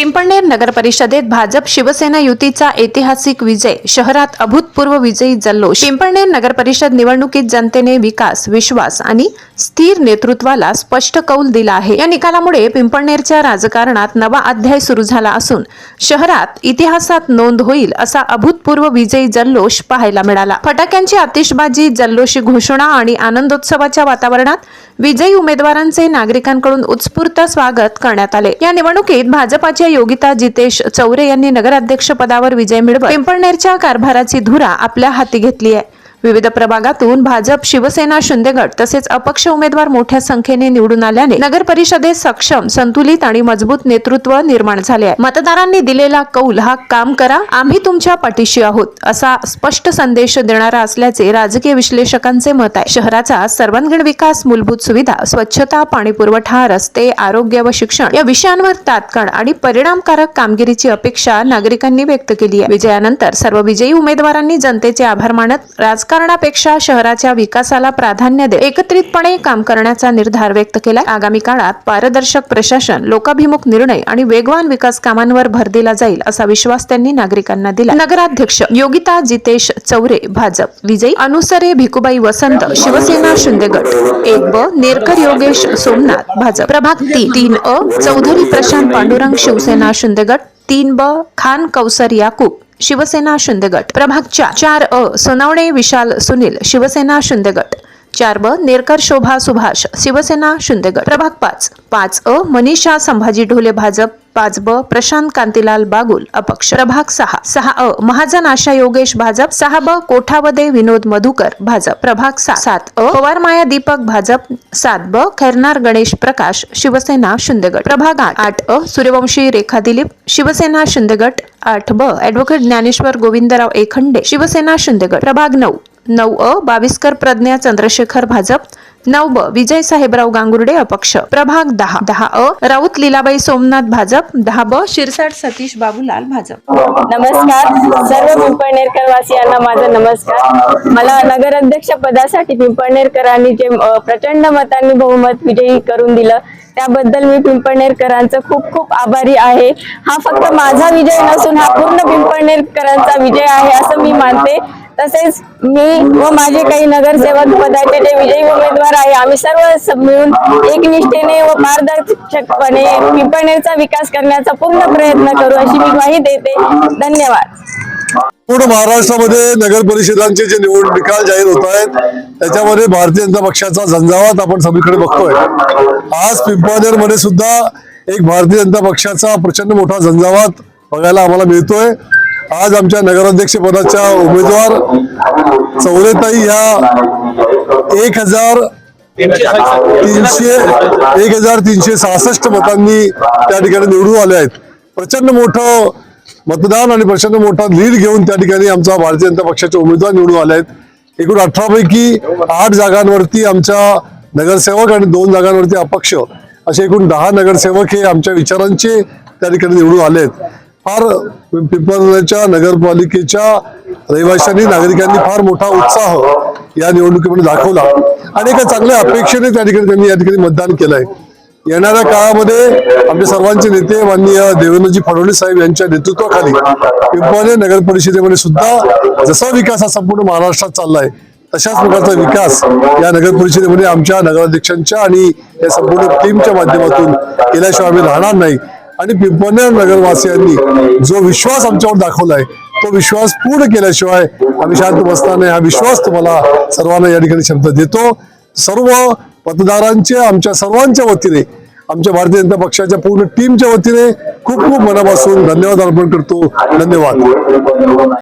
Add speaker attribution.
Speaker 1: पिंपळनेर नगर परिषदेत भाजप शिवसेना युतीचा ऐतिहासिक विजय शहरात अभूतपूर्व विजयी जल्लोष. पिंपळनेर नगर परिषद निवडणुकीत जनतेने विकास विश्वास आणि स्थिर नेतृत्वाला स्पष्ट कौल दिला आहे. या निकालामुळे पिंपळनेरच्या राजकारणात नवा अध्याय सुरू झाला असून शहरात इतिहासात नोंद होईल असा अभूतपूर्व विजयी जल्लोष पाहायला मिळाला. फटाक्यांची आतिषबाजी जल्लोषी घोषणा आणि आनंदोत्सवाच्या वातावरणात विजयी उमेदवारांचे नागरिकांकडून उत्स्फूर्त स्वागत करण्यात आले. या निवडणुकीत भाजपाच्या योगिता जितेश चौरे यांनी नगराध्यक्ष पदावर विजय मिळवत पिंपळनेरच्या कारभाराची धुरा आपल्या हाती घेतली आहे. विविध प्रभागातून भाजप शिवसेना शिंदेगड तसेच अपक्ष उमेदवार मोठ्या संख्येने निवडून आल्याने नगर परिषदेत सक्षम संतुलित आणि मजबूत नेतृत्व निर्माण झाले आहे. मतदारांनी दिलेला कौल हा काम करा आम्ही तुमच्या पाठीशी आहोत असा स्पष्ट संदेश देणारा असल्याचे राजकीय विश्लेषकांचे मत आहे. शहराचा सर्वांगीण विकास मूलभूत सुविधा स्वच्छता पाणी पुरवठा रस्ते आरोग्य व शिक्षण या विषयांवर तात्काळ आणि परिणामकारक कामगिरीची अपेक्षा नागरिकांनी व्यक्त केली आहे. विजयानंतर सर्व विजयी उमेदवारांनी जनतेचे आभार मानत राज राजकारणापेक्षा शहराच्या विकासाला प्राधान्य देत एकत्रितपणे काम करण्याचा निर्धार व्यक्त केला आगामी काळात पारदर्शक प्रशासन लोकाभिमुख निर्णय आणि वेगवान विकास कामांवर भर दिला जाईल असा विश्वास त्यांनी नागरिकांना दिला नगराध्यक्ष योगिता जितेश चौरे भाजप. विजयी अनुसरे भिकुबाई वसंत शिवसेना शिंदेगड. एक ब नेरकर योगेश सोमनाथ भाजप. प्रभाग तीन तीन अ चौधरी प्रशांत पांडुरंग शिवसेना शिंदेगड. तीन ब खान कौसर याकूब. शिवसेना शिंदेगड प्रभाग चार चार अ सोनावणे विशाल सुनील शिवसेना शुंदगट. चार ब नेरकर शोभा सुभाष शिवसेना शिंदेगड. प्रभाग पाच. पाच अ मनीषा संभाजी ढोले भाजप. पाच ब प्रशांत कांतीलाल बागुल अपक्ष. प्रभाग सहा. सहा अ महाजन आशा योगेश भाजप. सहा ब कोठावदे विनोद मधुकर भाजप. प्रभाग सात. सात अ पवार माया दीपक भाजप. सात ब खैरनार गणेश प्रकाश शिवसेना शिंदेगड. प्रभाग आठ. आठ अ सूर्यवंशी रेखा दिलीप शिवसेना शिंदेगड. आठ ब ऍडव्होकेट ज्ञानेश्वर गोविंदराव एखंडे शिवसेना शिंदेगड. प्रभाग नऊ. नऊ अ बाविस्कर प्रज्ञा चंद्रशेखर भाजप नऊ ब विजय साहेबराव गांगुर्डे अपक्ष. प्रभाग दहा. दहा अ राऊत लीलाबाई सोमनाथ भाजप. दहा ब शिरसाट सतीश बाबूलाल भाजप.
Speaker 2: नमस्कार. सर्व पिंपळनेरकर वासियांना माझा नमस्कार. मला नगराध्यक्ष पदासाठी पिंपळनेरकरांनी जे प्रचंड मतांनी बहुमत विजयी करून दिलं त्याबद्दल मी पिंपळनेरकरांचं खूप खूप आभारी आहे. हा फक्त माझा विजय नसून हा पूर्ण पिंपळनेरकरांचा विजय आहे असं मी मानते. तसेच मी व माझे काही नगरसेवक पदाचे जे विजयी उमेदवार आहे. आम्ही सर्व मिळून मिळून एकनिष्ठेने व पारदर्शकपणे पिंपळनेरचा विकास करण्याचा पूर्ण प्रयत्न करू अशी मी ग्वाही देते. धन्यवाद.
Speaker 3: पूर्ण महाराष्ट्रामध्ये नगर परिषदांचे जे निवड निकाल जाहीर होत आहेत त्याच्यामध्ये भारतीय जनता पक्षाचा झंझावात आपण सगळीकडे बघतोय. आज पिंपळनेरमध्ये सुद्धा एक भारतीय जनता पक्षाचा प्रचंड मोठा झंझावात बघायला आम्हाला मिळतोय. आज आमच्या नगराध्यक्ष पदाच्या उमेदवार चौरेताई ह्या एक हजार तीनशे एक हजार तीनशे सहासष्ट मतांनी त्या ठिकाणी निवडून आले आहेत. प्रचंड मोठं मतदान आणि प्रचंड मोठा लीड घेऊन त्या ठिकाणी आमचा भारतीय जनता पक्षाचे उमेदवार निवडून आले आहेत. एकूण अठरा पैकी आठ जागांवरती आमच्या नगरसेवक आणि दोन जागांवरती अपक्ष असे एकूण दहा नगरसेवक हे आमच्या विचारांचे त्या ठिकाणी निवडून आले आहेत. फार पिंपळनेरच्या नगरपालिकेच्या रहिवाशांनी नागरिकांनी फार मोठा उत्साह या निवडणुकीमध्ये दाखवला. आणि एका चांगल्या अपेक्षेने त्या ठिकाणी त्यांनी या ठिकाणी मतदान केलंय. येणाऱ्या काळामध्ये आमचे सर्वांचे नेते माननीय देवेंद्रजी फडणवीस साहेब यांच्या नेतृत्वाखाली पिंपळनेर नगर परिषदेमध्ये सुद्धा जसा विकास हा संपूर्ण महाराष्ट्रात चाललाय तशाच प्रकारचा विकास या नगर परिषदेमध्ये आमच्या नगराध्यक्षांच्या आणि या संपूर्ण टीमच्या माध्यमातून केल्याशिवाय आम्ही राहणार नाही. आणि पिंपळनेर नगरवासियांनी जो विश्वास आमच्यावर दाखवलाय तो विश्वास पूर्ण केल्याशिवाय आम्ही शांत बसताना हा विश्वास तुम्हाला सर्वांना या ठिकाणी शब्द देतो. सर्व मतदारांचे आमच्या सर्वांच्या वतीने आमच्या भारतीय जनता पक्षाच्या पूर्ण टीमच्या वतीने खूप खूप मनापासून धन्यवाद अर्पण करतो. धन्यवाद.